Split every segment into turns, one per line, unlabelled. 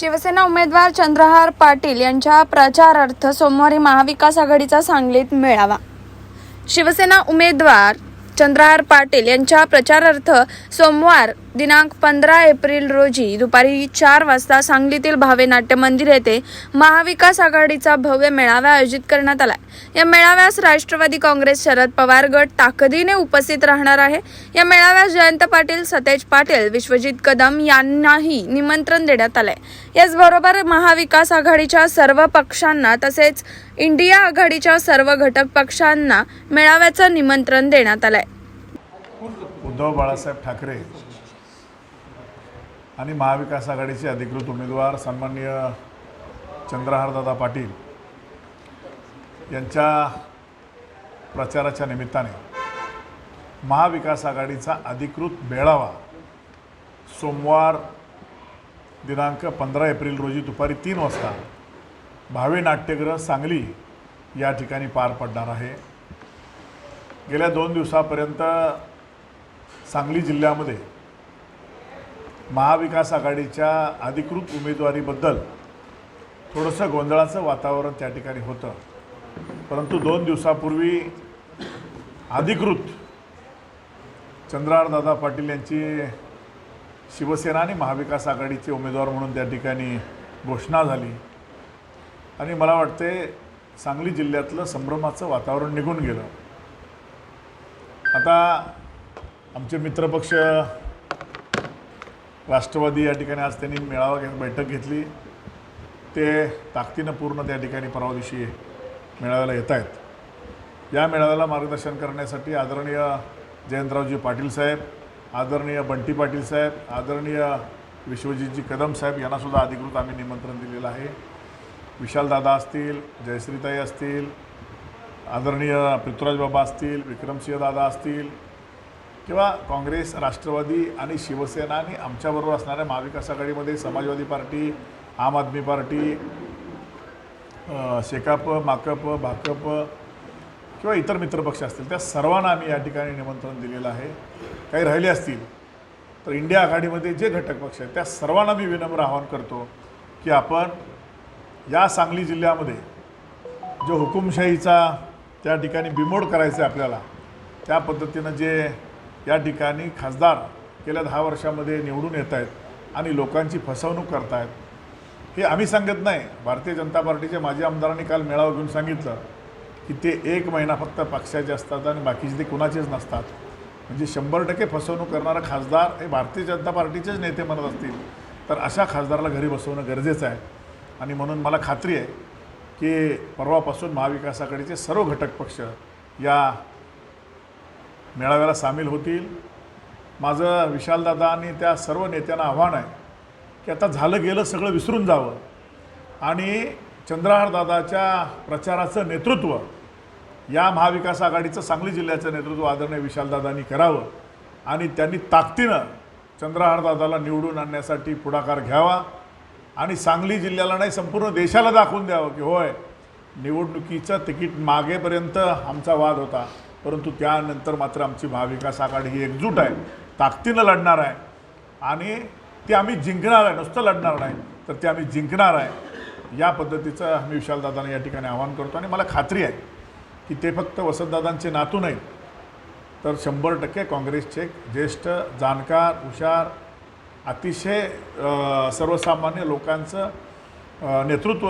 शिवसेना उमेदवार चंद्रहार पाटील यांच्या प्रचारार्थ सोमवारी महाविकास आघाडीचा सांगलीत मेळावा. शिवसेना उमेदवार चंद्रहार पाटील यांच्या प्रचारार्थ सोमवार दिनांक पंधरा एप्रिल रोजी दुपारी चार वाजता सांगलीतील भावे नाट्य मंदिर येथे महाविकास आघाडीचा भव्य मेळावा आयोजित करण्यात आला या मेळाव्यास राष्ट्रवादी काँग्रेस शरद पवार गट ताकदीने उपस्थित राहणार आहे. या मेळाव्यास जयंत पाटील सतेज पाटील विश्वजित कदम यांनाही निमंत्रण देण्यात आलंय. याचबरोबर महाविकास आघाडीच्या सर्व पक्षांना तसेच इंडिया आघाडीच्या सर्व घटक पक्षांना मेळाव्याचं निमंत्रण देण्यात आलंय.
उद्धव बाळासाहेब ठाकरे आणि महाविकास आघाडीचे अधिकृत उमेदवार सन्माननीय चंद्रहारदादा पाटील यांच्या प्रचाराच्या निमित्ताने महाविकास आघाडीचा अधिकृत मेळावा सोमवार दिनांक पंधरा एप्रिल रोजी दुपारी तीन वाजता भावे नाट्यगृह सांगली या ठिकाणी पार पडणार आहे. गेल्या दोन दिवसापर्यंत सांगली जिल्ह्यामध्ये महाविकास आघाडीच्या अधिकृत उमेदवारीबद्दल थोडंसं गोंधळाचं वातावरण त्या ठिकाणी होतं. परंतु दोन दिवसापूर्वी अधिकृत चंद्रारदादा पाटील यांची शिवसेना आणि महाविकास आघाडीचे उमेदवार म्हणून त्या ठिकाणी घोषणा झाली. आणि मला वाटते सांगली जिल्ह्यातलं संभ्रमाचं वातावरण निघून गेलं. आता आमचे मित्रपक्ष राष्ट्रवादी या ठिकाणी आज त्यांनी मेळावा घेत बैठक घेतली. ते ताकदीनं पूर्ण त्या ठिकाणी परवा दिवशी मेळाव्याला येत आहेत. या मेळाव्याला मार्गदर्शन करण्यासाठी आदरणीय जयंतरावजी पाटील साहेब आदरणीय बंटी पाटील साहेब आदरणीय विश्वजितजी कदम साहेब यांनासुद्धा अधिकृत आम्ही निमंत्रण दिलेलं आहे. विशालदादा असतील जयश्रीताई असतील आदरणीय पृथ्वीराज बाबा असतील विक्रमसिंह दादा असतील किंवा काँग्रेस राष्ट्रवादी आणि शिवसेना आणि आमच्याबरोबर असणाऱ्या महाविकास आघाडीमध्ये समाजवादी पार्टी आम आदमी पार्टी शेकाप माकप भाकप किंवा इतर मित्रपक्ष असतील त्या सर्वांना आम्ही या ठिकाणी निमंत्रण दिलेलं आहे. काही राहिले असतील तर इंडिया आघाडीमध्ये जे घटक पक्ष आहेत त्या सर्वांना मी विनम्र आवाहन करतो की आपण या सांगली जिल्ह्यामध्ये जो हुकुमशाहीचा त्या ठिकाणी बिमोड करायचा आहे आपल्याला त्या पद्धतीनं जे या ठिकाणी खासदार गेल्या दहा वर्षामध्ये निवडून येत आहेत आणि लोकांची फसवणूक करतायत. हे आम्ही सांगत नाही. भारतीय जनता पार्टीच्या माजी आमदारांनी काल मेळावा घेऊन सांगितलं की ते एक महिना फक्त पक्षाचे असतात आणि बाकीचे ते कुणाचेच नसतात. म्हणजे शंभर टक्के फसवणूक करणारा खासदार हे भारतीय जनता पार्टीचेच नेते म्हणत असतील. तर अशा खासदाराला घरी बसवणं गरजेचं आहे. आणि म्हणून मला खात्री आहे की परवापासून महाविकास आघाडीचे सर्व घटक पक्ष या मेळाव्याला सामील होतील. माझं विशालदादा आणि त्या सर्व नेत्यांना आव्हान आहे की आता झालं गेलं सगळं विसरून जावं. आणि चंद्रहारदादाच्या प्रचाराचं नेतृत्व या महाविकास आघाडीचं सांगली जिल्ह्याचं नेतृत्व आदरणीय विशालदादांनी करावं. आणि त्यांनी ताकदीनं चंद्रहारदादाला निवडून आणण्यासाठी पुढाकार घ्यावा. आणि सांगली जिल्ह्याला नाही संपूर्ण देशाला दाखवून द्यावं की होय निवडणुकीचं तिकीट मागेपर्यंत आमचा वाद होता. परंतु त्यानंतर मात्र आमची महाविकास आघाडी ही एकजूट आहे. ताकदीनं लढणार आहे. आणि ते आम्ही जिंकणार आहे. नुसतं लढणार नाही तर ते आम्ही जिंकणार आहे. या पद्धतीचं आम्ही विशालदादांना या ठिकाणी आवाहन करतो. आणि मला खात्री आहे की ते फक्त वसंतदादांचे नातू नाहीत तर शंभर टक्के काँग्रेसचे ज्येष्ठ जाणकार हुशार अतिशय सर्वसामान्य लोकांचं नेतृत्व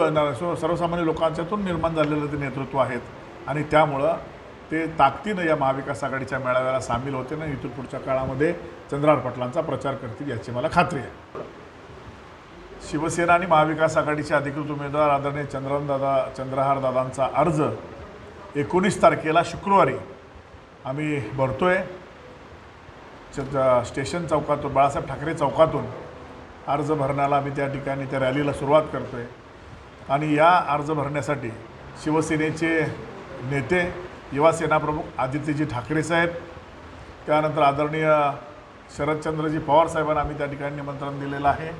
सर्वसामान्य लोकांच्यातून निर्माण झालेलं ते नेतृत्व आहेत. आणि त्यामुळं ते ताकदीनं या महाविकास आघाडीच्या मेळाव्याला सामील होते आणि इथून पुढच्या काळामध्ये चंद्रहार पाटलांचा प्रचार करतील याची मला खात्री आहे. शिवसेना आणि महाविकास आघाडीचे अधिकृत उमेदवार आदरणीय चंद्रनदादा चंद्रहार दादांचा अर्ज एकोणीस तारखेला शुक्रवारी आम्ही भरतो आहे स्टेशन चौकातून बाळासाहेब ठाकरे चौकातून अर्ज भरण्याला आम्ही त्या ठिकाणी त्या रॅलीला सुरुवात करतो आहे आणि या अर्ज भरण्यासाठी शिवसेनेचे नेते युवा सेनाप्रमुख आदित्यजी ठाकरे साहेब त्यानंतर आदरणीय शरदचंद्रजी पवार साहेबांना आम्ही त्या ठिकाणी निमंत्रण दिलेलं आहे.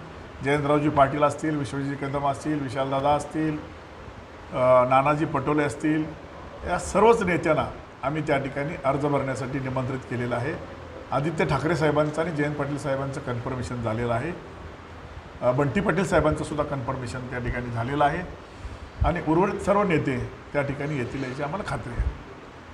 जयंतरावजी पाटील असतील विश्वजी कदम असतील विशालदादा असतील नानाजी पटोले असतील या सर्वच नेत्यांना आम्ही त्या ठिकाणी अर्ज भरण्यासाठी निमंत्रित केलेलं आहे. आदित्य ठाकरे साहेबांचं आणि जयंत पाटील साहेबांचं कन्फर्मेशन झालेलं आहे. बंटी पाटील साहेबांचंसुद्धा कन्फर्मेशन त्या ठिकाणी झालेलं आहे. आणि उर्वरित सर्व नेते त्या ठिकाणी येतील याची आम्हाला खात्री आहे.